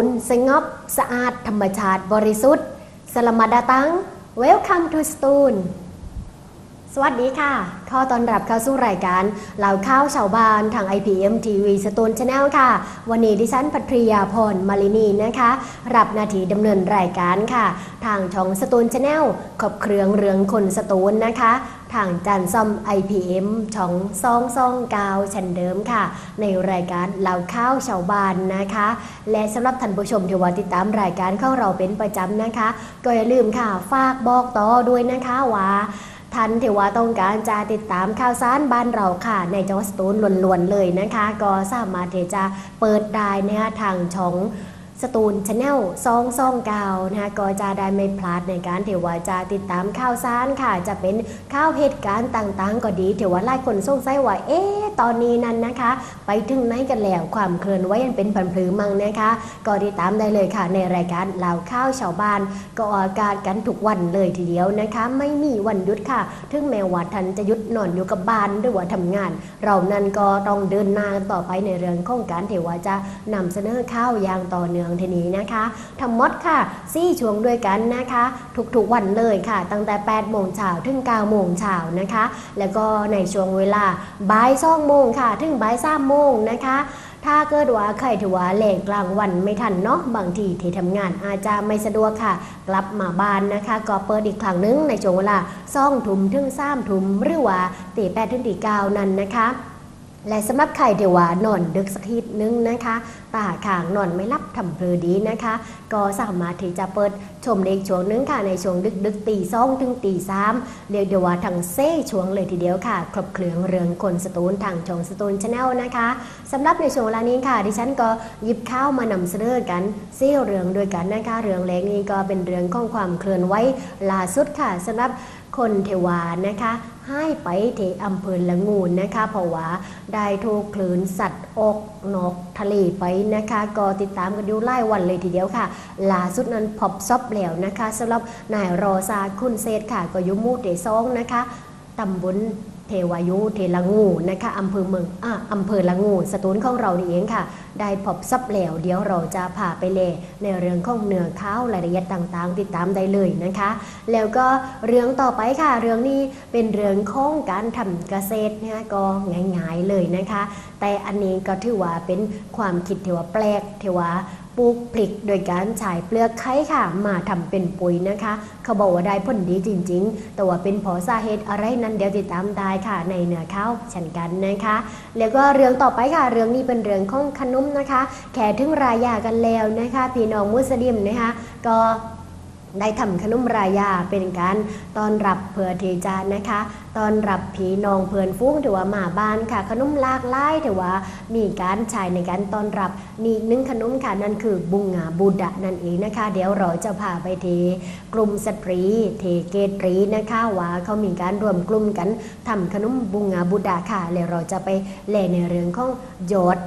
ตูลสงบ สะอาด ธรรมชาติบริสุทธิ์สลมาดาตัง Welcome to สตูลสวัสดีค่ะขอต้อนรับเข้าสู่รายการเหล่าข้าวชาวบ้านทาง IPM TV สตูลชาแนลค่ะ วันนี้ดิฉันพัทริยาพรมาลินีนะคะ รับหนาทีดำเนินรายการค่ะ ทางช่องสตูลชาแนลขอบเครื่องเรืองคนสตูลนะคะ ทางจานซ่อม IPM ช่องซองซองกาวชันเดิมค่ะ ในรายการเหล่าข้าวชาวบ้านนะคะ และสำหรับท่านผู้ชมที่ว่าติดตามรายการของเราเป็นประจำนะคะ ก็อย่าลืมค่ะฝากบอกต่อด้วยนะคะว่าท่านที่ว่าต้องการจะติดตามข่าวสารบ้านเราค่ะ ในจังหวัดสตูลล้วนๆเลยนะคะ ก็สามารถที่จะเปิดได้นะคะทางช่อง สตูลชาแนลซองซองกาวนะคะก็จะได้ไม่พลาดในการเทวาจะติดตามข่าวสารค่ะ จะเป็นข่าวเหตุการณ์ต่างๆ ก็ดีเทวาหลายคนสงสัยว่าเอ๊ะตอนนี้นั้นนะคะ ไปถึงไหนกันแล้วความเคลื่อนไหวยังเป็นผันพลือมังนะคะ ก็ติดตามได้เลยค่ะ ในรายการเล่าข้าวชาวบ้าน ก็ออกอากาศกันทุกวันเลยทีเดียวนะคะ ไม่มีวันหยุดค่ะถึงแม้ว่าท่านจะหยุดนอนอยู่กับบ้านหรือว่าทำงาน เรานั้นก็ต้องเดินหน้าต่อไปในเรื่องของการเทวาจะนำเสนอข้าวอย่างต่อเนื่องทีนี้นะคะทั้งหมดค่ะซี่ช่วงด้วยกันนะคะ ทุกๆวันเลยค่ะ ตั้งแต่ 8 โมงเช้าถึง 9 โมงเช้านะคะ แล้วก็ในช่วงเวลาบ่าย2โมงค่ะ ถึงบ่าย3โมงนะคะถ้าเกิดว่าใครถือว่าแหลกกลางวันไม่ทันเนาะบางทีที่ทำงานอาจจะไม่สะดวกค่ะ กลับมาบ้านนะคะ ก็เปิดอีกครั้งหนึงในช่วงเวลาซ่องถุมถึงสามถุมหรือว่าตีแปดถึงตีเก้านั่นนะคะ และสำหรับใครที่ว่านอนดึกสักทีนึงนะคะตาขางนอนไม่รับทำเพลอดีนะคะ ก็สามารถที่จะเปิดชมในช่วงนึงค่ะในช่วงดึกดึกตีสองถึงตีสามเรียกได้ว่าทั้งเซ่ช่วงเลยทีเดียวค่ะ ครบเครื่องเรืองคนสตูลทางช่องสตูลชาแนลนะคะสำหรับในช่วงเวลานี้ค่ะ ดิฉันก็หยิบข้าวมานำเสนอกันเซี่เรืองด้วยกันนะคะเรืองเล็กนี้ก็เป็นเรื่องของความเคลื่อนไหวล่าสุดค่ะสำหรับคนเทวานะคะ ให้ไปที่อำเภอละงูนนะคะเพราะว่าได้ถูกคลื่นสัตว์อกนกทะเลไปนะคะก็ติดตามกันอยู่ไล่วันเลยทีเดียวค่ะล่าสุดนั้นพบซอบแล้วนะคะสำหรับนายรอซาคุณเซตค่ะก็อยุมูเตซองนะคะตำบล เทวายุเทละงูนะคะอำเภอเมืองอะอำเภอละงูสตูลของเรานี่เองค่ะ ได้พบซับแล้ว เดี๋ยวเราจะพาไปเลในเรื่องของเนื้อข้าวรายละเอียดต่างๆ ติดตามได้เลยนะคะ แล้วก็เรื่องต่อไปค่ะ เรื่องนี้เป็นเรื่องของการทำเกษตรนะคะก็ง่ายๆเลยนะคะ แต่อันนี้ก็ถือว่าเป็นความคิดเทว่าแปลกเทว่า ลูกพริก โดยการใช้เปลือกไข่ค่ะ มาทำเป็นปุ๋ยนะคะ เขาบอกว่าได้ผลดีจริง ๆ แต่ว่าเป็นเพราะสาเหตุอะไรนั้นเดี๋ยวติดตามได้ค่ะ ในเนื้อข้าวเช่นกันนะคะ แล้วก็เรื่องต่อไปค่ะ เรื่องนี้เป็นเรื่องของขนมนะคะ แขถึงรายากันแล้วนะคะ พี่น้องมุสลิมนะคะ ก็ ได้ทำขนมรายาเป็นการต้อนรับเพื่อทีจะนะคะต้อนรับพี่น้องเพื่อนฟุ้งถือว่ามาบ้านค่ะ ขนมลากหลายถือว่ามีการใช้ในการต้อนรับนี่อีกหนึ่งขนมค่ะนั่นคือบุงงาบูดะนั่นเองนะคะ เดี๋ยวเราจะพาไปทีกลุ่มสตรีเทเกตรีนะคะว่าเขามีการรวมกลุ่มกันทำขนมบุงงาบูดะค่ะแล้วเราจะไปเล่นในเรื่องของยอด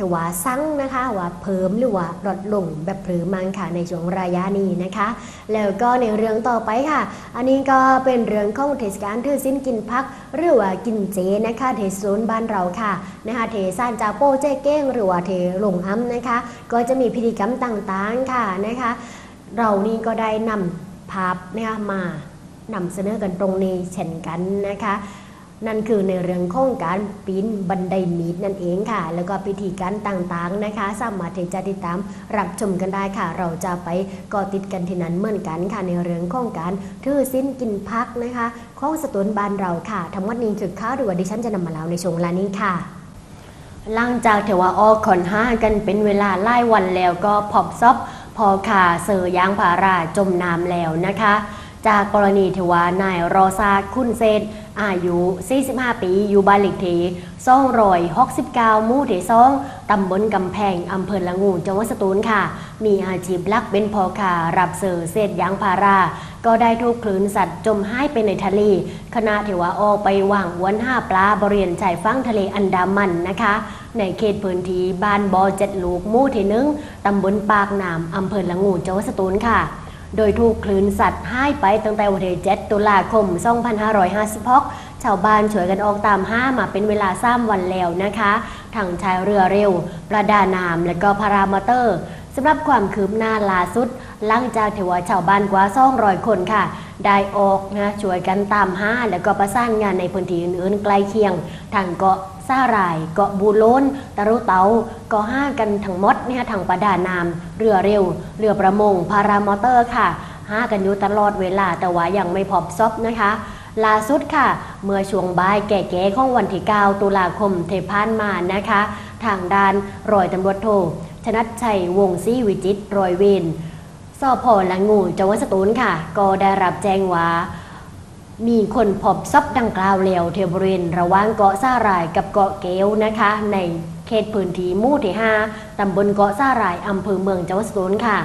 ถือว่าสั่งนะคะว่าเพิ่มหรือว่าลดลงแบบพลือมังค่ะในช่วงระยะนี้นะคะ แล้วก็ในเรื่องต่อไปค่ะ อันนี้ก็เป็นเรื่องของเทศกาลถือสิ้นกินพัก หรือว่ากินเจนะคะเทศศูนบ้านเราค่ะนะคะเทซานจาโป้เจ๊เก้ง หรือว่าเทหลงอ้ำนะคะ ก็จะมีพิธีกรรมต่างๆค่ะนะคะ เรานี่ก็ได้นำภาพนะคะมานำเสนอกันตรงนี้เช่นกันนะคะ นั่นคือในเรื่องของการปีนบันไดหนีดนั่นเองค่ะ แล้วก็พิธีการต่างๆนะคะ สามารถที่จะติดตามรับชมกันได้ค่ะ เราจะไปเกาะติดกันที่นั้นเหมือนกันค่ะในเรื่องของการถือสิ้นกินพักนะคะของสตูนบ้านเราค่ะทั้งหมดนี้คือข้าวดีกว่าดิฉันจะนำมาเล่าในช่วงเวลานี้ค่ะหลังจากเทว่าออกขอนห้ากันเป็นเวลาไล่วันแล้วก็พอบซอบพอขาเสือยางผาราจมน้ำแล้วนะคะ จากกรณีที่ว่านายรอซาคุณเซนอายุ 45 ปี อยู่บ้านเลขที่269หมู่ที่2ตำบลกำแพงอำเภอละงูจังหวัดสตูลค่ะ มีอาชีพลักเป็นพอขารับเสือเศษยางพารา ก็ได้ถูกคลื่นสัตว์จมหายไปในทะเลขณะที่ว่าออกไปว่างวนห้าปลาบริเวณชายฝั่งทะเลอันดามันนะคะ ในเขตพื้นที่บ้านบอเจ็ดลูกหมู่ที่หนึ่งตำบลปากน้ำอำเภอละงูจังหวัดสตูลค่ะ โดยถูกคลื่นสัตว์หายไปตั้งแต่วันที่7ตุลาคม 2556ชาวบ้านช่วยกันออกตามห้ามาเป็นเวลา3วันแล้วนะคะทั้งชายเรือเร็ว ประดาน้ำและก็พารามอเตอร์สำหรับความคืบหน้าล่าสุด หลังจากที่ว่าชาวบ้านกว่า200คนค่ะ ได้ออกนะช่วยกันตามห้าแล้วก็ประสานงานในพื้นที่อื่นๆใกล้เคียงทางเกาะ ซาหร่าย เกาะบูโลนตะรุเตาก็ห้ากันทั้งหมดเนี่ยทางประดาน้ำเรือเร็ว เรือประมง พารามอเตอร์ค่ะห้ากันอยู่ตลอดเวลาแต่ว่ายังไม่พบซบนะคะล่าสุดค่ะ เมื่อช่วงบ่ายแก่ๆของวันที่ 9 ตุลาคมเทพานมานะคะ ทางด้านรอยตำรวจโทชนัดชัยวงศรีวิจิตรรอยเวนสพละงูจังหวัดสตูลค่ะ ก็ได้รับแจ้งว่า มีคนพบซับดังกล่าวแล้วเทบริเวณระหว่างเกาะซาหร่ายกับเกาะเกลนะคะ ในเขตพื้นที่หมู่ที่5ตำบลเกาะซาหร่ายอำเภอเมืองจังหวัดสตูลค่ะ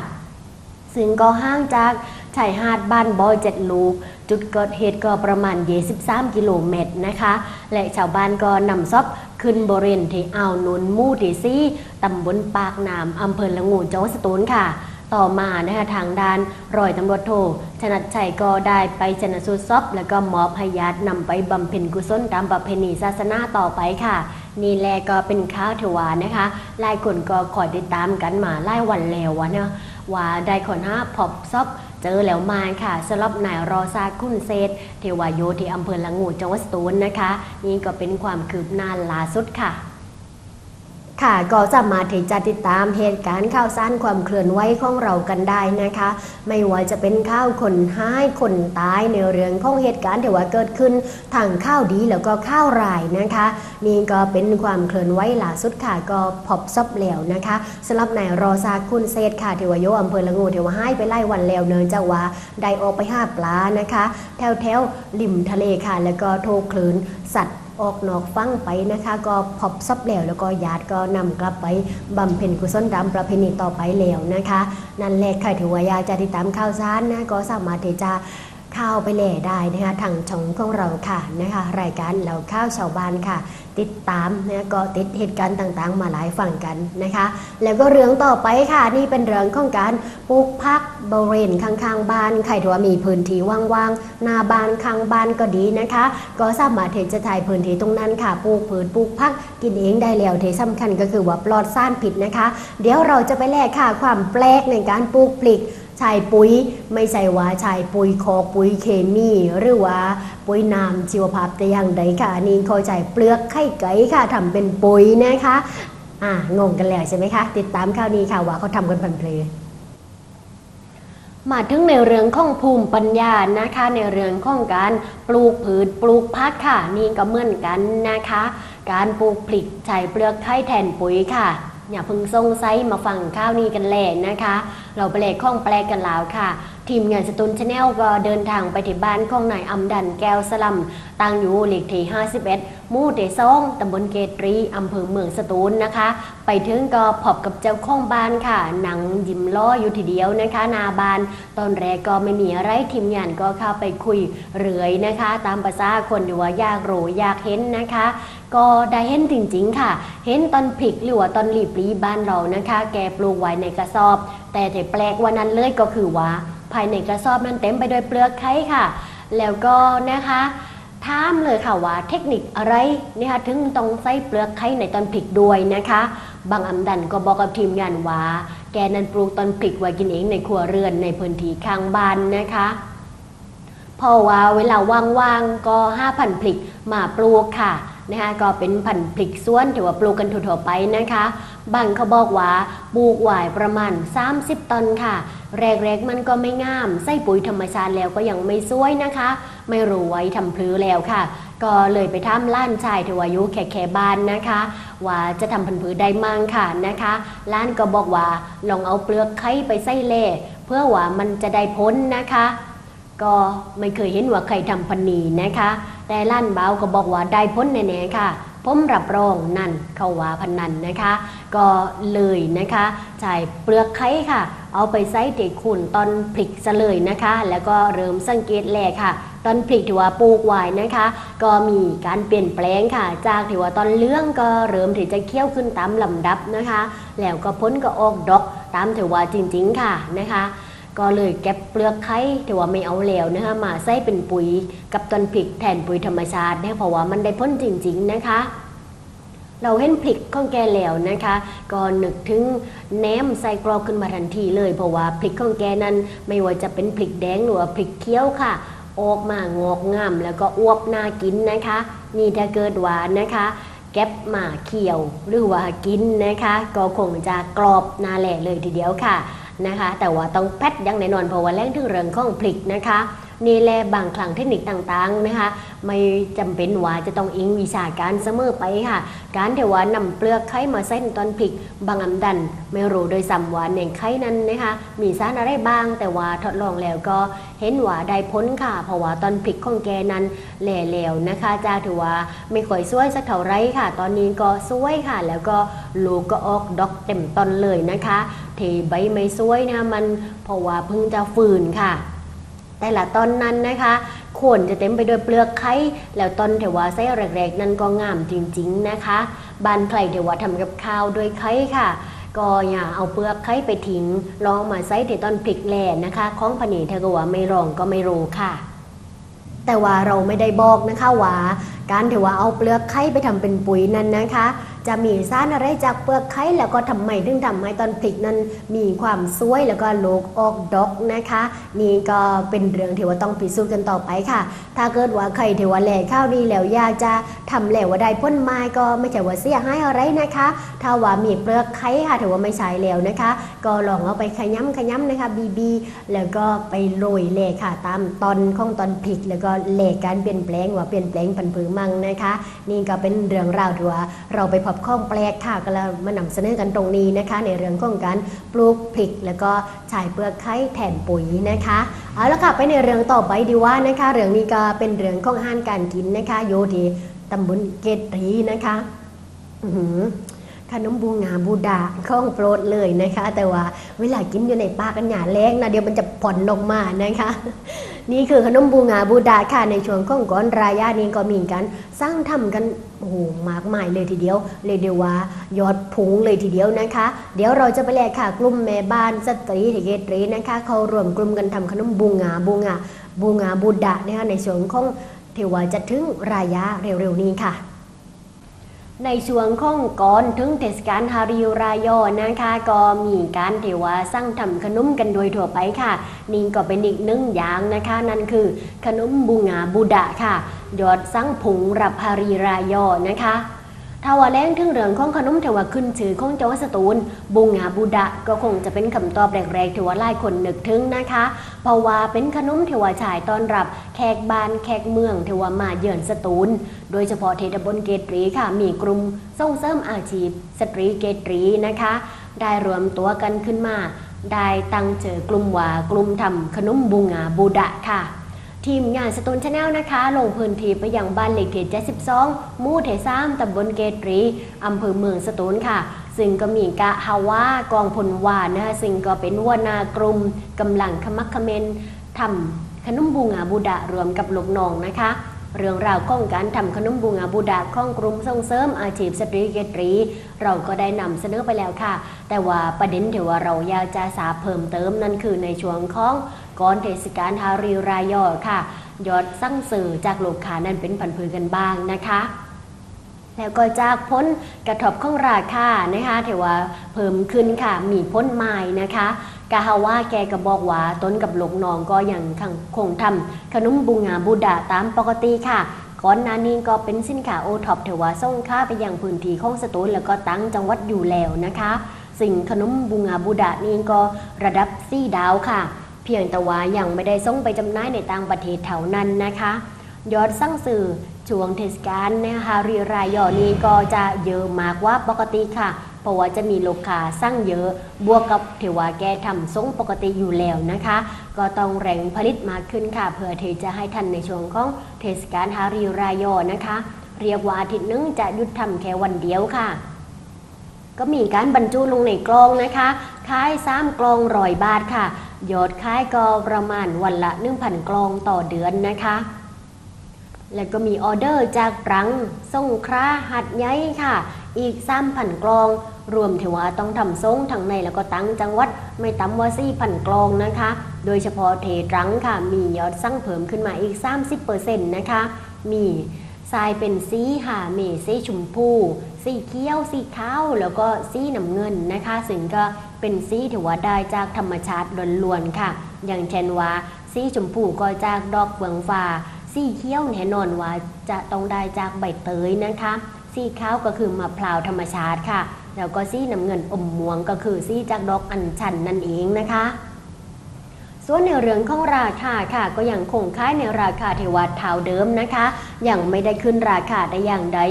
ซึ่งก็ห่างจากชายหาดบ้านบอยเจ็ดลูก จุดเกิดเหตุก็ประมาณ 23 กิโลเมตรนะคะ และชาวบ้านก็นำซบขึ้นบริเวณที่อ่าวนุนมู่ที่ซี่ตำบลปากน้ำอำเภอละงูจังหวัดสตูลค่ะ ต่อมานะคะทางด้านรอยตำรวจโทชนัดชัยก็ได้ไปชนสูตรศพแล้วก็มอบให้ญาตินำไปบำเพ็ญกุศลตามประเพณีศาสนาต่อไปค่ะนี่แหละก็เป็นข้าวถวานะคะหลายคนก็คอยติดตามกันมาหลายวันแล้ววะเนาะว่าได้คนห้าพบซบเจอแล้วมาค่ะสำหรับนายรอซาคุณเซตเทวายโยที่อำเภอละงูจังหวัดสตูลนะคะ นี่ก็เป็นความคืบหน้าล่าสุดค่ะ ค่ะก็สามารถที่จะติดตามเหตุการณ์ข่าวสารความเคลื่อนไหวของเรากันได้นะคะ ไม่ว่าจะเป็นข่าวคนหายคนตายในเรื่องของเหตุการณ์ที่ว่าเกิดขึ้นทางข่าวดีแล้วก็ข่าวร้ายนะคะ นี่ก็เป็นความเคลื่อนไหวล่าสุดค่ะก็พบซบแล้วนะคะสำหรับนายรอซาคุณเซตค่ะที่ว่าโยอำเภอละงูที่ว่าหายไปไล่วันแล้วเนื่องจาว่าได้ออกไปหาปลานะคะ แถวแถวๆริมทะเลค่ะ แล้วก็โทรคลื่นสัตว์ ออกนอกฟังไปนะคะ ก็พบซับแล้วแล้วก็ญาติก็นำกลับไปบำเพ็ญกุศลตามประเพณีต่อไปแล้วนะคะ นั่นแหละใครถือว่าอยากจะติดตามข่าวสารนะก็สามารถที่จะเข้าไปแหล่ได้นะคะทางช่องของเราค่ะนะคะ รายการเราข้าวชาวบ้านค่ะ ติดตามนะก็ติดเหตุการณ์ต่างๆ มาหลายฝั่งกันนะคะ แล้วก็เรื่องต่อไปค่ะนี่เป็นเรื่องของการปลูกพักบริเวณข้างๆบ้านใครถือว่ามีพื้นที่ว่างๆหน้าบ้านข้างบ้านก็ดีนะคะ ก็สามารถที่จะถ่ายพื้นที่ตรงนั้นค่ะปลูกพืชปลูกพักกินเองได้แล้วที่สำคัญก็คือว่าปลอดสารพิษนะคะ เดี๋ยวเราจะไปแลกค่ะความแปลกในการปลูกพลิก ชายปุ๋ยไม่ใช่ว่าชายปุ๋ยคอกปุ๋ยเคมี หรือว่าปุ๋ยน้ำชีวภาพแต่อย่างใดค่ะอันนี่เขาใช้เปลือกไข่ไก่ค่ะทำเป็นปุ๋ยนะคะอ่างงกันแล้วใช่ไหมคะ ติดตามข่าวนี้ค่ะว่าเขาทำกันพันเพลมาถึงในเรื่องของภูมิปัญญานะคะ ในเรื่องของการปลูกพืชปลูกพักค่ะนี่ก็เหมือนกันนะคะ การปลูกพริกใช้เปลือกไข่แทนปุ๋ยค่ะ อย่าเพิ่งสงสัยมาฟังข้าวนี้กันแหล่นะคะ เราไปเลขข้องแปลกันแล้วค่ะ ทีมงานสตูนชาแนลก็เดินทางไปที่บ้านของนายอำดันแก้วสลัมตั้งอยู่เลขที่ 51 มู่เตซองตำบลเกตรีอำเภอเมืองสตูลนะคะ ไปถึงก็พบกับเจ้าของบ้านค่ะ หนังยิ้มล้ออยู่ทีเดียวนะคะ นาบาน ตอนแรกก็ไม่มีอะไรทีมงานก็เข้าไปคุยเรื่อยนะคะ ตามภาษาคนที่ว่าอยากรู้อยากเห็นนะคะ ก็ได้เห็นจริงๆค่ะ เห็นตอนพริกหรือว่าตอนหลีปลีบ้านเรานะคะ แกปลูกไว้ในกระสอบ แต่ที่แปลกวันนั้นเลยก็คือว่า ภายในกระสอบนั้นเต็มไปด้วยเปลือกไข่ค่ะ แล้วก็นะคะถามเลยค่ะว่าเทคนิคอะไรนะคะถึงต้องใส่เปลือกไข่ในตอนพริกด้วยนะคะ บางอำดันก็บอกกับทีมงานว่า แกนั้นปลูกตอนพริกไว้กินเองในครัวเรือนในพื้นที่ข้างบ้านนะคะเพราะว่าเวลาว่างๆก็ห้าพันพลิกมาปลูกค่ะ นะคะก็เป็นพันธุ์พลิกสวนถือว่าปลูกกันทั่วๆไปนะคะ บางเขาบอกว่าปลูกหวายประมาณ 30ตันค่ะ แรกๆมันก็ไม่งามใส่ปุ๋ยธรรมชาติแล้วก็ยังไม่สวยนะคะ ไม่รู้ไว้ทำพลือแล้วค่ะ ก็เลยไปทำล้านชายถือวายุแค่ๆบ้านนะคะ ว่าจะทำพันธุ์พืชได้มั่งค่ะนะคะล้านก็บอกว่าลองเอาเปลือกไข่ไปใส่เล่เพื่อว่ามันจะได้พ้นนะคะ ก็ไม่เคยเห็นว่าใครทำพันนีนะคะ แต่ล้านเบาก็บอกว่าได้พ้นแน่ๆค่ะผมรับรองนั่นเขาว่าพันนันนะคะ ก็เลยนะคะจ่ายเปลือกไข่ค่ะ เอาไปใส่เด็กขุนตอนพริกซะเลยนะคะ แล้วก็เริ่มสังเกตแลค่ะ ตอนพริกที่ว่าปลูกไว้นะคะ ก็มีการเปลี่ยนแปลงค่ะ จากที่ว่าตอนเลื้องก็เริ่มที่จะเคี้ยวขึ้นตามลำดับนะคะ แล้วก็พ้นก็ออกดอกตามที่ว่าจริง ๆ ค่ะนะคะ ก็เลยเก็บเปลือกไข่แต่ว่าไม่เอาแล้วนะคะมาใส่เป็นปุ๋ยกับต้นพริกแทนปุ๋ยธรรมชาติเนี่ยเพราะว่ามันได้พ้นจริง ๆนะคะ เราเห็นพริกของแกแล้วนะคะก็นึกถึงแหนมใส่กรอกขึ้นมาทันทีเลยเพราะว่าพริกของแกนั้นไม่ว่าจะเป็นพริกแดงหรือว่าพริกเขียวค่ะออกมางอกงามแล้วก็อวบน่ากินนะคะ นี่ถ้าเกิดหวานนะคะ แก๊บหมาเขียวหรือว่ากินนะคะ ก็คงจะกรอบน่าแหล่เลยทีเดียวค่ะ นะคะ แต่ว่าต้องแพทยังแน่นอนเพราะว่าแรงถึงเรื่องของพริกนะคะนี่แหละบางครั้งเทคนิคต่างๆนะคะไม่จำเป็นว่าจะต้องอิงวิชาการเสมอไปค่ะ การที่ว่านำเปลือกไข่มาเส้นตอนพริกบางอันดัน ไม่รู้โดยสัมว่าในไข่นั้นนะคะ มีสารอะไรบ้างแต่ว่าทดลองแล้วก็เห็นว่าได้พ้นค่ะ เพราะว่าตอนพริกของแกนั้นแหล่แล้วนะคะจาถือว่าไม่ค่อยสวยสักเท่าไรค่ะ ตอนนี้ก็สวยค่ะ แล้วก็ลูกก็ออกดอกเต็มต้นเลยนะคะ เทใบไม่สวยนะมันเพราะว่าเพิ่งจะฝืนค่ะ แต่ละตอนนั้นนะคะโคนจะเต็มไปด้วยเปลือกไข่แล้วต้นเทว่าไส้แรกๆ นั้นก็งามจริงๆนะคะบานใครเทว่าทำกับข้าวด้วยไข่ค่ะก็อย่าเอาเปลือกไข่ไปทิ้งลองมาใส่ที่ต้นพริกแล่นะคะของผนีเธอก็ว่าไม่รองก็ไม่รู้ค่ะ แต่ว่าเราไม่ได้บอกนะคะว่าการที่ว่าเอาเปลือกไข่ไปทำเป็นปุ๋ยนั้นนะคะ จะมีสารอะไรจากเปลือกไข่แล้วก็ทำไมถึงทำให้ตอนพริกนั้นมีความสวยแล้วก็โลกออกดอกนะคะ นี่ก็เป็นเรื่องที่ว่าต้องพิสูจน์กันต่อไปค่ะ ถ้าเกิดว่าใครที่ว่าแหล่ข้าวดีแล้วอยากจะทำแหล่ว่าได้พ้นไม้ก็ไม่ใช่ว่าเสียหายอะไรนะคะ ถ้าว่ามีเปลือกไข่ค่ะถือว่าไม่ใช่แล้วนะคะ ก็ลองเอาไปขย้ำขย้ำนะคะบีบีแล้วก็ไปโรยแหล่ค่ะ ตามตอนของตอนพริก แล้วก็แหล่การเปลี่ยนแปลงว่าเปลี่ยนแปลงผันผือมั่งนะคะ นี่ก็เป็นเรื่องราวที่ว่าเราไปพบข้องแปลกค่ะก็แล้วมานำเสนอกันตรงนี้นะคะ ในเรื่องของการปลูกพริก แล้วก็ใช้เปลือกไข่แทนปุ๋ยนะคะเอาละค่ะไปในเรื่องต่อไปดีว่านะคะ เรื่องนี้ก็เป็นเรื่องของอาหารการกินนะคะโยทีตำบลเกตรีนะคะอื้อหือขนมบูงาบูดาข้องโปรดเลยนะคะ แต่ว่าเวลากินอยู่ในปากกันหยาแรงนะเดี๋ยวมันจะผ่อนลงมานะคะ นี่คือขนมบูงาบูดาค่ะในช่วงของก้อนรายานี้ก็มีกัน สร้างทำกันโอ้โหมากมายเลยทีเดียวเลยเดียวว่ายอดพุงเลยทีเดียวนะคะ เดี๋ยวเราจะไปแลกค่ะ กลุ่มแม่บ้านสตรีเทเกตรีนะคะ เขารวมกลุ่มกันทำขนมบูงาบูงาบูงาบูดานะคะในช่วงของเทวาจะถึงรายาเร็วๆนี้ค่ะ ในช่วงของก่อนถึงเทศกาลฮาริวรายอนะคะก็มีการเทวาสร้างทำขนมกันโดยทั่วไปค่ะ นี่ก็เป็นอีกหนึ่งอย่างนะคะ นั่นคือขนมบูงาบูดะค่ะ ยอดสร้างผงรับฮาริรายอนะคะ ถ้าว่าแรงถึงเรื่องของขนมเทว่าขึ้นชื่อของจังหวัดสตูลบูงาบูดะก็คงจะเป็นคำตอบแรกๆที่ว่าหลายคนนึกถึงนะคะ เพราะว่าเป็นขนมเทว่าฉายต้อนรับ แขกบ้านแขกเมืองเทว่ามาเยือนสตูล โดยเฉพาะเทตบนเกตรีค่ะมีกลุ่มส่งเสริมอาชีพ สตรีเกตรีนะคะ ได้รวมตัวกันขึ้นมา ได้ตั้งเจอกลุ่มว่ากลุ่มทำขนมบูงาบูดะค่ะ ทีมงานสตูนชาแนลนะคะ ลงพื้นที่ไปยังบ้านเลขที่72มู่เทซามตำบลเกตรี อำเภอเมืองสตูลค่ะ ซึ่งก็มีกะฮาวากองพลวานนะคะซึ่งก็เป็นหัวนากลุ่มกำลังขมักขเมนทำขนมบูงาบูดะรวมกับลูกน้องนะคะ เรื่องราวของการทำขนมบูงาบูดาของกลุ่มส่งเสริมอาชีพสตรีเกตรี เราก็ได้นำเสนอไปแล้วค่ะ แต่ว่าประเด็นที่ว่าเราอยากจะทราบเพิ่มเติมนั่นคือในช่วงของ ก่อนเทศกาลฮาริวรายอค่ะ ยอดสั่งสื่อจากลูกค้านั้นเป็นผันผือกันบ้างนะคะแล้วก็จากพ้นกระทบของราคานะคะถือว่าเพิ่มขึ้นค่ะ มีพ้นไม้นะคะกาฮาว่าแกก็บอกว่าต้นกับลูกน้องก็ยังคงทำขนมบูงาบูดาตามปกติค่ะก่อนหน้านี้ก็เป็นสินค้าโอท็อปถือว่าส่งค่าไปยังพื้นที่ของสตูลแล้วก็ตั้งจังหวัดอยู่แล้วนะคะ สิ่งขนมบูงาบูดานี่ก็ระดับสี่ดาวค่ะ เพียงแต่ว่ายังไม่ได้ส่งไปจำหน่ายในต่างประเทศเท่านั้นนะคะยอดสั่งสื่อช่วงเทศกาลนะคะรีรายยอนี้ก็จะเยอะมากว่าปกติค่ะ เพราะว่าจะมีลูกค้าสั่งเยอะ บวกกับที่ว่าแกทำทรงปกติอยู่แล้วนะคะ ก็ต้องแรงผลิตมากขึ้นค่ะ เพื่อที่จะให้ทันในช่วงของเทศกาลฮารีรายยอนะคะ เรียกว่าอาทิตย์นึงจะหยุดทำแค่วันเดียวค่ะ ก็มีการบรรจุลงในกลองนะคะขายซ้ำกลองร้อยบาทค่ะยอดขายก็ประมาณวันละ 1,000 กลองต่อเดือนนะคะ แล้วก็มีออเดอร์จากรังส่งคราหัดใหญ่ค่ะ อีก 3,000 กลอง รวมถึงว่าต้องทำส่งทั้งในแล้วก็ตั้งจังหวัดไม่ต่ำว่า4,000 กลองนะคะ โดยเฉพาะเทรังค่ะ มียอดสั่งเพิ่มขึ้นมาอีก 30%นะคะ มีทรายเป็นสีค่ะมีสีชมพู สีเขียวสีขาวแล้วก็สีน้ำเงินนะคะ ซึ่งก็เป็นสีที่ว่าได้จากธรรมชาติล้วนๆค่ะ อย่างเช่นว่าสีชมพูก็จากดอกเบืองฟ้าสีเขียวแน่นอนว่าจะต้องได้จากใบเตยนะคะสีขาวก็คือมะพร้าวธรรมชาติค่ะ แล้วก็สีน้ำเงินอมม่วงก็คือสีจากดอกอัญชันนั่นเองนะคะ ส่วนในเรื่องของราคาค่ะ ก็ยังคงค้ายในราคาเทวาเท่าเดิมนะคะ ยังไม่ได้ขึ้นราคาได้อย่างใด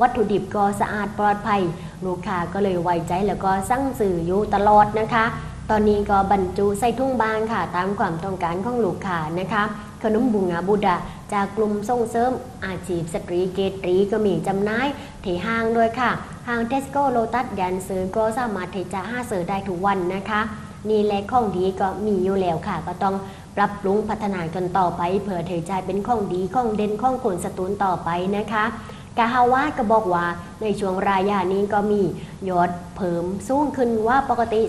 วัตถุดิบก็สะอาดปลอดภัย ลูกค้าก็เลยไว้ใจแล้วก็สั่งสื่ออยู่ตลอดนะคะ ตอนนี้ก็บรรจุใส่ทุ่งบางค่ะ ตามความต้องการของลูกค้านะคะ ขนมบุงาบุดาจากกลุ่มส่งเสริมอาชีพสตรีเกตรีก็มีจำหน่ายที่ห้างด้วยค่ะ ห้างเทสโก้โลตัสยันซื้อก็สามารถที่จะห้าซื้อได้ทุกวันนะคะ นี่แหละของดีก็มีอยู่แล้วค่ะ ก็ต้องปรับปรุงพัฒนากันต่อไป เผื่อเธอใจเป็นของดีของเด่นของคนสตูนต่อไปนะคะกาฮาวาก็บอกว่าในช่วงรายานี้ก็มียอดเพิ่มสูงขึ้นว่าปกติ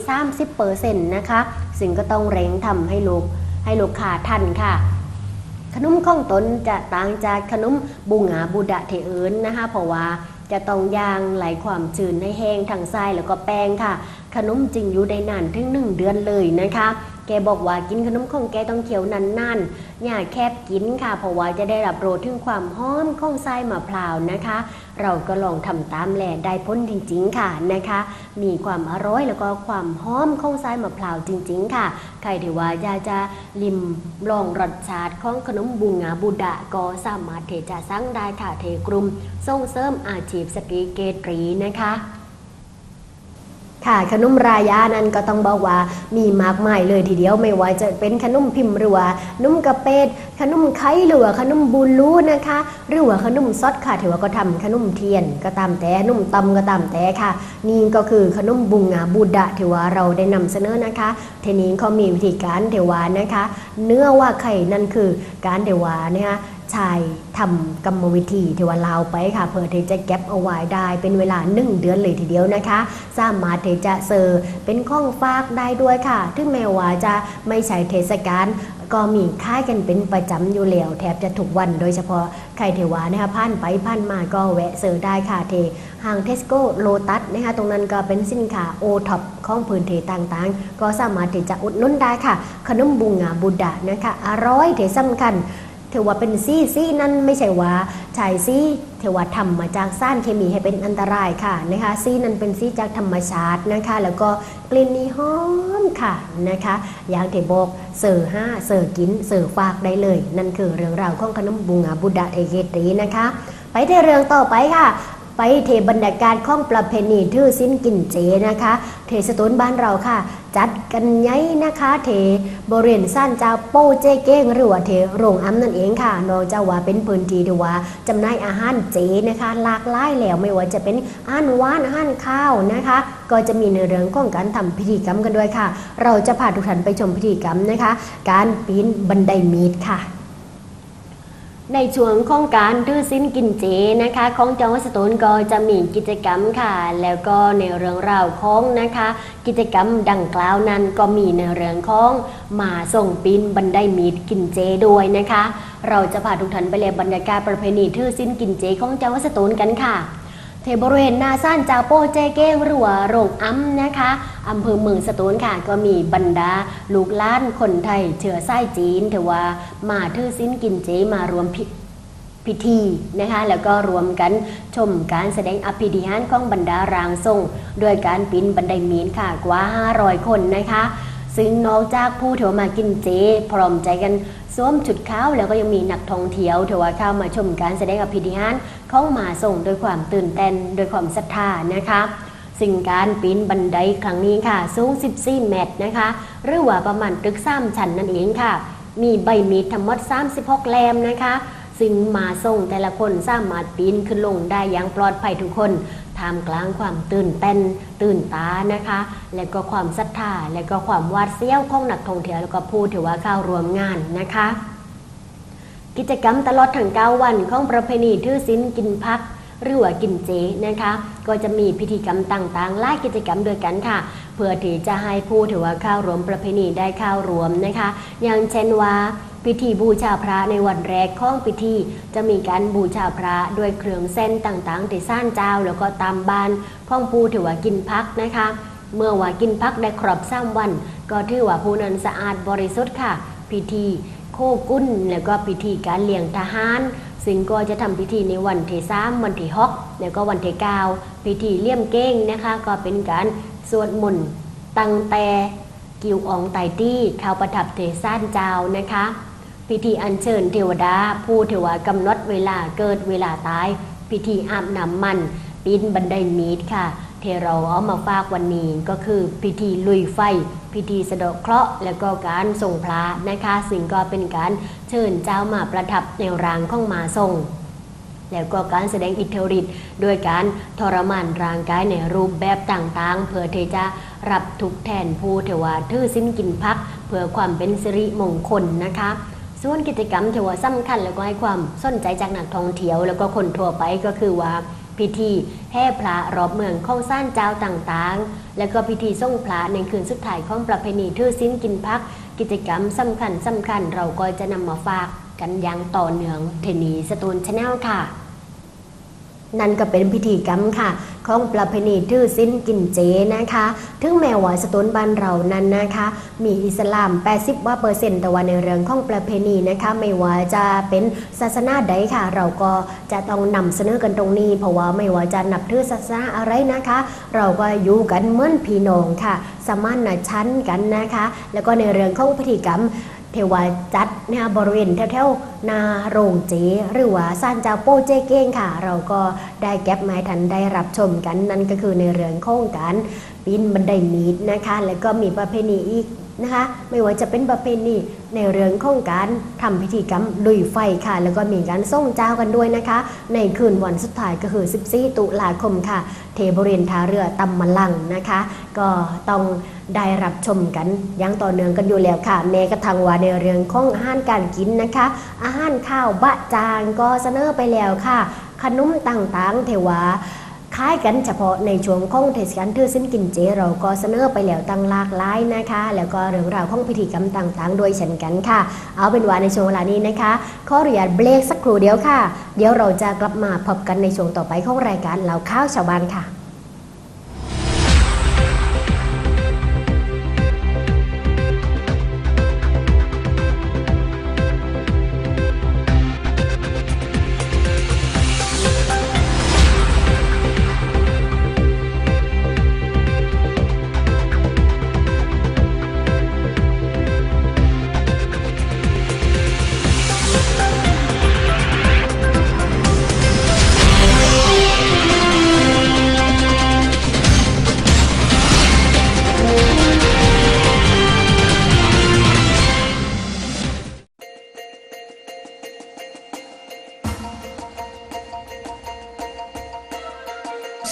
30%นะคะซึ่งก็ต้องเร่งทำให้ลูกให้ลูกค้าทันค่ะ ขนมข้องตนจะต่างจากขนมบุงาบูดะเทเอินนะคะ เพราะว่าจะต้องย่างไหลความชื้นให้แห้งทางทรายแล้วก็แป้งค่ะ ขนมจึงอยู่ได้นานถึงหนึ่งเดือนเลยนะคะ แกบอกว่ากินขนมของแกต้องเคี้ยวนานๆอย่าแคบกินค่ะ เพราะว่าจะได้รับโรสถึงความหอมของไส้มะพร้าวนะคะ เราก็ลองทำตามแหล่ได้พ้นจริง ๆ ค่ะนะคะ มีความอร่อยแล้วก็ความหอมของไส้มะพร้าวจริง ๆ ค่ะ ใครที่ว่าอยากจะลิมลองรสชาติของขนมบุงาบูดะก็สามารถเทจะสั่งได้ค่ะเทกลุ่มส่งเสริมอาชีพสตรีเกตรีนะคะ ค่ะขนมรายานั้นก็ต้องบอกว่ามีมากมายเลยทีเดียวไม่ว่าจะเป็นขนมพิมพ์รือว่านุ่มกระเป็ดขนมไข่หรือว่าขนมบูลูนะคะ หรือว่าขนมซอสค่ะถือว่าก็ทำขนมเทียนก็ตามแต่นุ่มตำก็ตามแต่ค่ะ นี่ก็คือขนมบุงงาบูดะถือว่าเราได้นำเสนอนะคะทีนี้เขามีวิธีการเทวานะคะ เนื้อว่าไข่นั่นคือการเทวานะคะ ชายทำกรรมวิธีที่ว่าลาวไปค่ะ เพื่อที่จะเก็บเอาไว้ได้ เป็นเวลา1เดือนเลยทีเดียวนะคะ สามารถที่จะเซอร์เป็นข้องฝากได้ด้วยค่ะถึงแม้ว่าจะไม่ใช่เทศกาลก็มีค่ายกันเป็นประจำอยู่แล้วแทบจะทุกวันโดยเฉพาะใครเทวานะคะผ่านไปผ่านมาก็แวะเซอร์ได้ค่ะเทห้างเทสโก้โลตัสนะคะตรงนั้นก็เป็นสินค้าโอท็อปของพื้นที่ต่างๆ ก็สามารถที่จะอุดนุนได้ค่ะ ขนมบุงงาบุดานะคะอร่อยที่สำคัญ ถือว่าเป็นซี่ซี่นั่นไม่ใช่ว่าชายซี่เทว่าทำมาจากสารเคมีให้เป็นอันตรายค่ะนะคะซี่นั้นเป็นซี่จากธรรมชาตินะคะ แล้วก็กลิ่นนี่หอมค่ะนะคะอย่างที่บอกเสิร์ห้าเสิร์กินเสิร์ฝากได้เลย นั่นคือเรื่องราวของขนมบุงอาบุดะเอเกตรีนะคะ ไปที่เรื่องต่อไปค่ะไปเทบรรยากาศของประเพณีทื่อสิ้นกินเจนะคะ เทสตูนบ้านเราค่ะ จัดกันไงนะคะเทบริเวณสั้นเจ้าโป้เจเก้งหรือว่าเทโรงอ้ำนั่นเองค่ะนอกจากว่าเป็นพื้นที่ที่ว่าจำหน่ายอาหารเจนะคะหลากหลายแล้วไม่ว่าจะเป็นอาหารหวานอาหารข้าวนะคะ ก็จะมีในเรื่องของการทำพิธีกรรมกันด้วยค่ะ เราจะพาทุกท่านไปชมพิธีกรรมนะคะ การปีนบันไดมีดค่ะ ในช่วงของการดื้อสิ้นกินเจนะคะของจังหวัดสตูลก็จะมีกิจกรรมค่ะ แล้วก็ในเรื่องราวของนะคะ กิจกรรมดังกล่าวนั้นก็มีในเรื่องของมาส่งปีนบันไดมีดกินเจด้วยนะคะ เราจะพาทุกท่านไปเรียนบรรยากาศประเพณีทื่อสิ้นกินเจของจังหวัดสตูลกันค่ะ เทบริเวณนาซ่านจาโป้เจเก้งหรือว่าโรงอ้ำนะคะอำเภอเมืองสตูลค่ะ ก็มีบรรดาลูกล้านคนไทยเชื้อสายจีนถือว่ามาทื่อสิ้นกินเจมารวมพิพิธีนะคะแล้วก็รวมกันชมการแสดงอภิธิหารของบรรดารางทรงโดยการปีนบันไดมีนค่ะกว่า 500 คนนะคะ ซึ่งนอกจากผู้ที่มากินเจพร้อมใจกันสวมชุดขาวแล้วก็ยังมีนักท่องเที่ยวที่ว่าเข้ามาชมการแสดงอภิธิหารของหมาส่งโดยความตื่นเต้นโดยความศรัทธานะคะสิ่งการปีนบันไดครั้งนี้ค่ะ สูง 14 เมตรนะคะ หรือว่าประมาณตึก3ชั้นนั่นเองค่ะ มีใบมีดทั้งหมด 36แลมนะคะ ซึ่งมาส่งแต่ละคนสามารถปีนขึ้นลงได้อย่างปลอดภัยทุกคน ท่ามกลางความตื่นเต้นตื่นตานะคะ และก็ความศรัทธาและก็ความวาดเสี้ยวของนักท่องเที่ยวแล้วก็ผู้ที่ว่าเข้าร่วมงานนะคะ กิจกรรมตลอดทั้ง9วันของประเพณีทื่อสินกินพักหรือว่ากินเจนะคะ ก็จะมีพิธีกรรมต่างๆหลายกิจกรรมด้วยกันค่ะ เพื่อที่จะให้ผู้ถือว่าเข้ารวมประเพณีได้เข้ารวมนะคะ อย่างเช่นว่า พิธีบูชาพระในวันแรกของพิธีจะมีการบูชาพระด้วยเครื่องเส้นต่างๆที่ซ่านเจ้าแล้วก็ตามบ้านพ่องผู้ถือว่ากินพักนะคะ เมื่อว่ากินพักได้ครบสามวัน ก็ถือว่าผู้นั้นสะอาดบริสุทธิ์ค่ะ พิธีโคกุ้นแล้วก็พิธีการเลี้ยงทหารซึ่งก็จะทำพิธีในวันที่สามวันที่หกแล้วก็วันที่เก้าพิธีเลี่ยมเก้งนะคะ ก็เป็นการสวดมนต์ตั้งแต่กิวอองไตตี้เข้าประทับเทศานเจ้านะคะ พิธีอัญเชิญเทวดา ผู้เทวากำหนดเวลาเกิดเวลาตาย พิธีอาบน้ำมันปีนบันไดมีดค่ะที่เราเอามาฝากวันนี้ก็คือพิธีลุยไฟ พิธีสะเดาะเคราะห์แล้วก็การส่งพระนะคะสิ่งก็เป็นการเชิญเจ้ามาประทับในรางของมาทรงแล้วก็การแสดงอิทธิฤทธิ์โดยการทรมานร่างกายในรูปแบบต่างๆ เพื่อที่จะรับทุกแทนผู้เทวาทื่อสิ้นกินพัก เพื่อความเป็นสิริมงคลนะคะ ส่วนกิจกรรมถือว่าสำคัญแล้วก็ให้ความสนใจจากนักท่องเที่ยว แล้วก็คนทั่วไปก็คือว่าพิธีแห่พระรอบเมืองของซ่านเจ้าต่างๆ แล้วก็พิธีส่งพระในคืนสุดท้ายของประเพณีทื่อสิ้นกินพัก กิจกรรมสำคัญสำคัญเราก็จะนำมาฝากกันอย่างต่อเนื่องเทนีสตูนชาแนลค่ะ นั่นก็เป็นพิธีกรรมค่ะ ของประเพณีทื่อสิ้นกินเจนะคะ ถึงแม้ว่าสตุนบ้านเรานั้นนะคะ มีอิสลาม 80ว่าเปอร์เซ็นต์แต่ว่าในเรื่องของประเพณีนะคะ ไม่ว่าจะเป็นศาสนาใดค่ะ เราก็จะต้องนำเสนอกันตรงนี้ เพราะว่าไม่ว่าจะนับถือศาสนาอะไรนะคะ เราก็อยู่กันเหมือนพี่น้องค่ะ สมานชั้นกันนะคะ แล้วก็ในเรื่องของพิธีกรรม เทวาจัดนะคะบริเวณแถวๆนาโรงเจ หรือว่าซานเจ้าโป้เจเก้งค่ะ เราก็ได้แก็บไม้ทันได้รับชมกันนั่นก็คือในเรื่องของกันปีนบันไดมีดนะคะ แล้วก็มีประเพณีอีก นะคะไม่ว่าจะเป็นประเพณีในเรื่องของการทำพิธีกรรมลุยไฟค่ะ แล้วก็มีการส่งเจ้ากันด้วยนะคะ ในคืนวันสุดท้ายก็คือ 14 ตุลาคมค่ะ เทบริเวณท่าเรือตำมะลังนะคะ ก็ต้องได้รับชมกันยังต่อเนื่องกันอยู่แล้วค่ะแม้กระทั่งว่าในเรื่องของอาหารการกินนะคะ อาหารข้าวบะจางก็เสนอไปแล้วค่ะ ขนมต่างๆ เทวา ล้ายกันเฉพาะในช่วงของเทศกาลทื่อสิ้นกินเจ เราก็เสนอไปแล้วตั้งหลากหลายนะคะ แล้วก็เรื่องราวของพิธีกรรมต่างๆโดยเช่นกันค่ะ เอาเป็นว่าในช่วงเวลานี้นะคะขออนุญาตเบรกสักครู่เดียวค่ะ เดี๋ยวเราจะกลับมาพบกันในช่วงต่อไปของรายการเราข้าวชาวบ้านค่ะ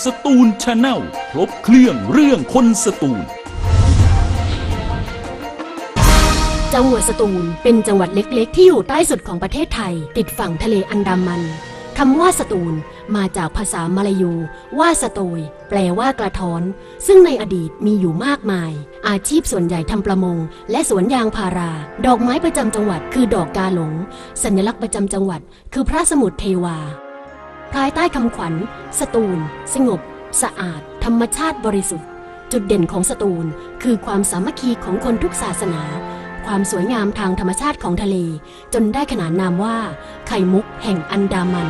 สตูลชาแนลครบเครื่องเรื่องคนสตูล จังหวัดสตูลเป็นจังหวัดเล็ก ๆ ที่อยู่ใต้สุดของประเทศไทย ติดฝั่งทะเลอันดามันคำว่าสตูลมาจากภาษามาลายู ว่าสโตย แปลว่ากระท้อน ซึ่งในอดีตมีอยู่มากมาย อาชีพส่วนใหญ่ทำประมง และสวนยางพารา ดอกไม้ประจำจังหวัดคือดอกกาหลง สัญลักษณ์ประจำจังหวัด คือพระสมุทรเทวา ภายใต้คำขวัญ สตูล สงบ สะอาด ธรรมชาติบริสุทธิ์ จุดเด่นของสตูล คือความสามัคคีของคนทุกศาสนา ความสวยงามทางธรรมชาติของทะเล จนได้ขนานนามว่า ไข่มุกแห่งอันดามัน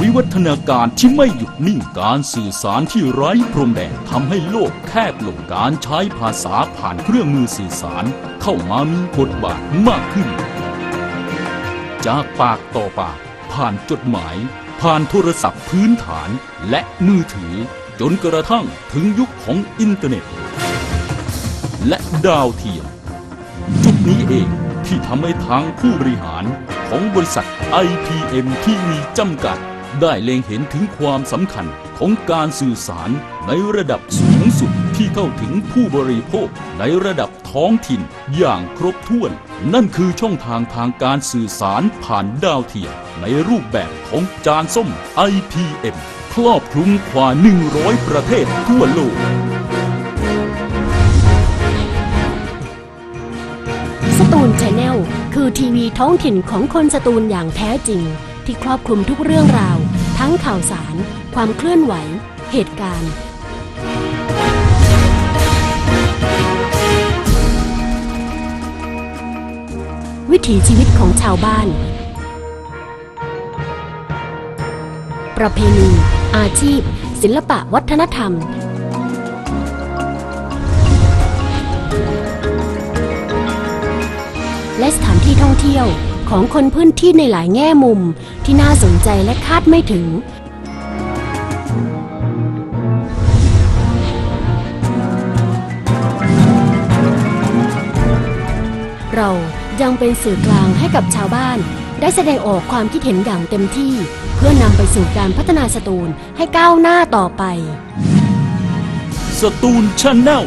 วิวัฒนาการที่ไม่หยุดนิ่งการสื่อสารที่ไร้พรมแดนทำให้โลกแคบลงการใช้ภาษาผ่านเครื่องมือสื่อสาร เข้ามามีบทบาทมากขึ้น จากปากต่อปาก ผ่านจดหมาย ผ่านโทรศัพท์พื้นฐานและมือถือ จนกระทั่งถึงยุคของอินเทอร์เน็ต และดาวเทียม จุดนี้เองที่ทำให้ทางผู้บริหารของบริษัท IPM ที่มีจำกัด ได้เล็งเห็นถึงความสำคัญของการสื่อสารในระดับสูงสุด ที่เข้าถึงผู้บริโภคในระดับท้องถิ่นอย่างครบถ้วน นั่นคือช่องทางทางการสื่อสารผ่านดาวเทียมในรูปแบบของจานส้ม IPM ครอบคลุมกว่า 100 ประเทศทั่วโลก สตูลชแนลคือทีวีท้องถิ่นของคนสตูลอย่างแท้จริง ที่ครอบคลุมทุกเรื่องราว ทั้งข่าวสาร ความเคลื่อนไหว เหตุการณ์ วิถีชีวิตของชาวบ้าน ประเพณี อาชีพ ศิลปะวัฒนธรรม และสถานที่ท่องเที่ยวของคนพื้นที่ในหลายแง่มุมที่น่าสนใจและคาดไม่ถึง เรา ยังเป็นสื่อกลางให้กับชาวบ้าน ได้แสดงออกความคิดเห็นอย่างเต็มที่ เพื่อนำไปสู่การพัฒนาสตูลให้ก้าวหน้าต่อไป สตูลชาแนล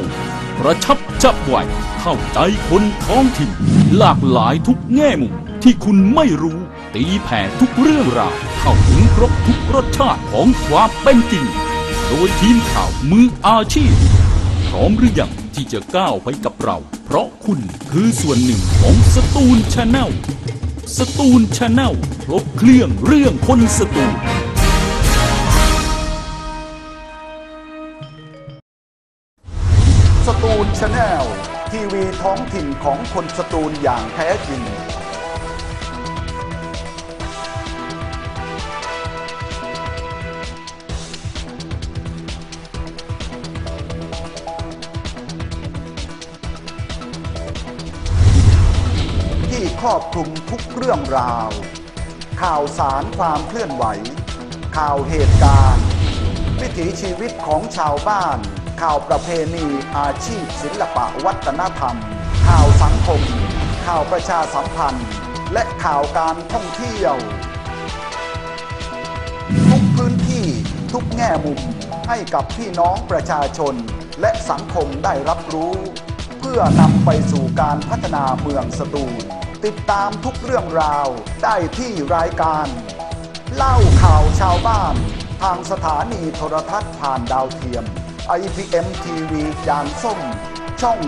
กระชับจับไวเข้าใจคนท้องถิ่น หลากหลายทุกแง่มุมที่คุณไม่รู้ตีแผ่ทุกเรื่องราวเข้าถึงครบทุกรสชาติของความเป็นจริง โดยทีมข่าวมืออาชีพ พร้อมหรือยังที่จะก้าวไปกับเรา เพราะคุณคือส่วนหนึ่งของสตูลชาแนลสตูลชาแนลครบเครื่องเรื่องคนสตูลสตูลชาแนลทีวีท้องถิ่นของคนสตูลอย่างแท้จริง รอบคลุมทุกเรื่องราว ข่าวสารความเคลื่อนไหว ข่าวเหตุการณ์ วิถีชีวิตของชาวบ้าน ข่าวประเพณีอาชีพศิลปะวัฒนธรรม ข่าวสังคม ข่าวประชาสัมพันธ์ และข่าวการท่องเที่ยว ทุกพื้นที่ทุกแง่มุมให้กับพี่น้องประชาชนและสังคมได้รับรู้ เพื่อนำไปสู่การพัฒนาเมืองสตูล ติดตามทุกเรื่องราวได้ที่รายการ เล่าข่าวชาวบ้าน ทางสถานีโทรทัศน์ผ่านดาวเทียม IPM TV จานส้ม ช่อง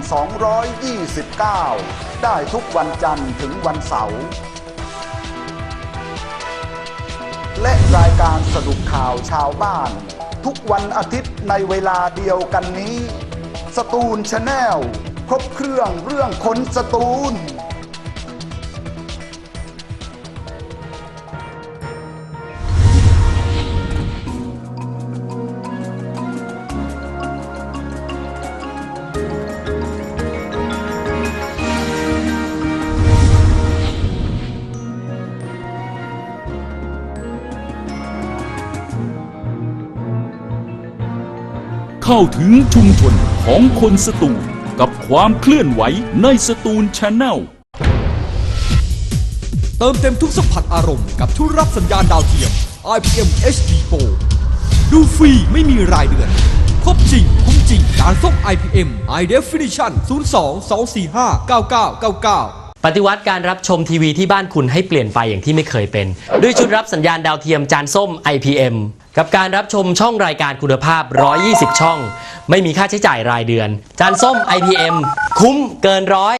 229 ได้ทุกวันจันทร์ถึงวันเสาร์และรายการสรุปข่าวชาวบ้าน ทุกวันอาทิตย์ในเวลาเดียวกันนี้ สตูลชาแนลครบเครื่องเรื่องคนสตูล เข้าถึงชุมชนของคนสตูลกับความเคลื่อนไหวในสตูลชาแนลเติมเต็มทุกสัมผัสอารมณ์กับทุกรับสัญญาณดาวเทียม IPM HD Pro ดูฟรีไม่มีรายเดือนครบจริง คุ้มจริงการส่ง IPM High Definition 02 245 9999 ปฏิวัติการรับชมทีวีที่บ้านคุณให้เปลี่ยนไปอย่างที่ไม่เคยเป็น ด้วยชุดรับสัญญาณดาวเทียมจานส้ม IPM กับการรับชมช่องรายการคุณภาพ 120 ช่อง ไม่มีค่าใช้จ่ายรายเดือน จานส้ม IPM คุ้มเกินร้อย